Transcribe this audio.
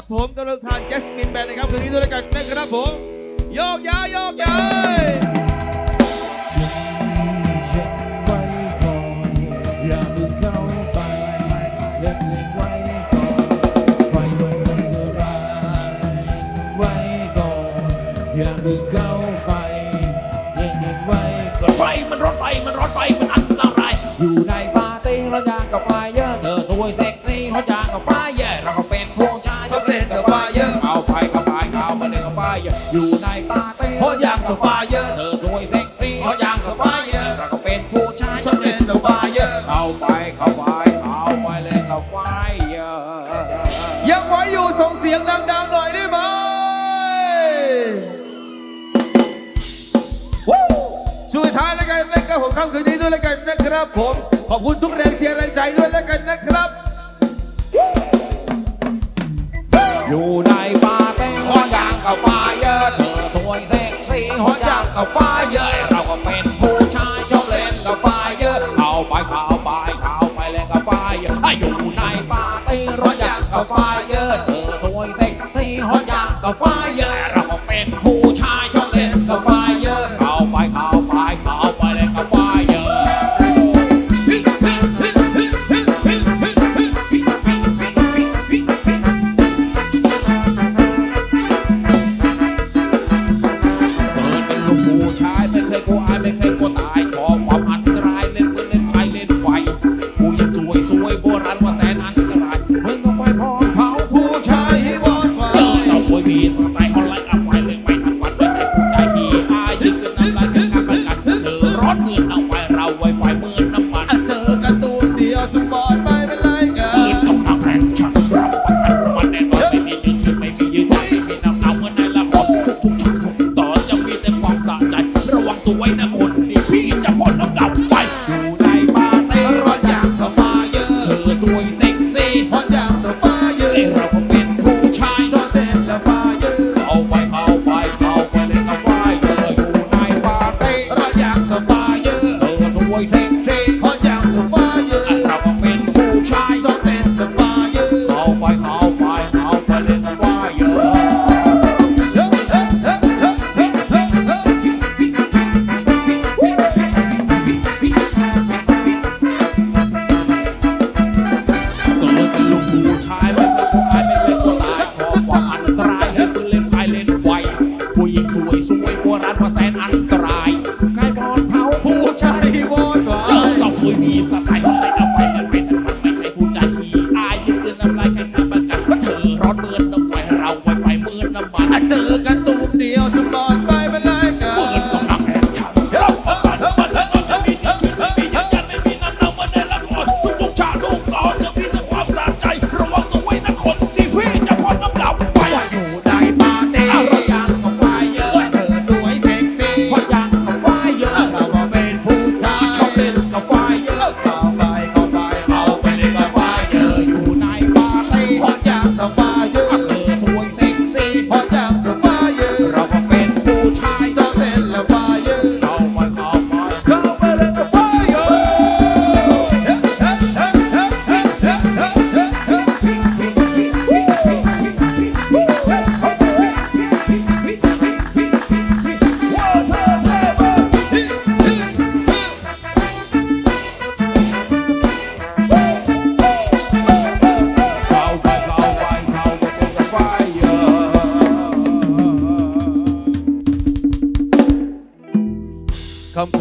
นะครับผมกำลังทางแจสมินแบนนะครับคืนนี้ด้วยกันนะครับผมโยกย้ายโยกย้ายอย่าเพิ่งเข้าไปเล็กเล็กไว้รายไว้ก่อนอย่าเพิ่งเข้าไปเล็กเล็กไว้ก่อนไฟมันร้อนไฟมันร้อนไฟมัน อะอยู่ในปาร์ตี้เพราะอยากกับไฟเยอะเธอสวยเซ็กซี่เพราะอยากกับไฟเยอะเราก็เป็นผู้ชายชอบเล่นกับไฟเยอะเอาไปเข้าไปเอาไปเล่นกับไฟเยอะยังไหวอยู่ส่งเสียงดังๆหน่อยได้ไหมวู้ช่วยท้ายแล้วกันนะครับผมค่ำคืนนี้ด้วยแล้วกันนะครับผมขอบคุณทุกแรงเชียร์แรงใจด้วยแล้วกันนะครับอยู่ สีหัวอยางกับไฟเยอะเราก็เป็นผู้ชายชอบเล่นกับไฟเยอะเข้าไปเข้าไปเข้าไปเล่นกับไฟเยอะอยู่ในปาร์ตี้หัวอยางกับไฟเยอะเธอสวยเซ็กซี่หัวอยางกับไฟเยอะเราก็เป็นผู้ชายชอบเล่นกับไฟเยอะ ไตล์ออนไลน์อัพไฟเลยไม่ทันวันไม่ใช่ผู้ใจขี้อายยิ่งเกินน้ำลายถึงข้ามกันเธอร้อนเหมือนเอาไฟเราไวไฟเมือน้ำมันเจอกันตูมเดียวสปอร์ตไปเป็นไรกันปืนนกำลังแรงชันรับประกันมันแน่นอนไม่มีจืดชืดไม่มียืนยันไม่มีน้ำหนาเหมือนในละครทุกๆฉากทุกตอจะมีแต่ความสะใจ ระวังตัวไว้นะคนนี้พี่จะพ่นน้ำดำไปอยู่ในปาร์ตี้ร้อนอย่างกับมาเยอะเธอสวยเซ็กซี่ร้อนอย่างกับมาเยอะเรา กวยโบราณว่าแสนอัน ค่ำคืน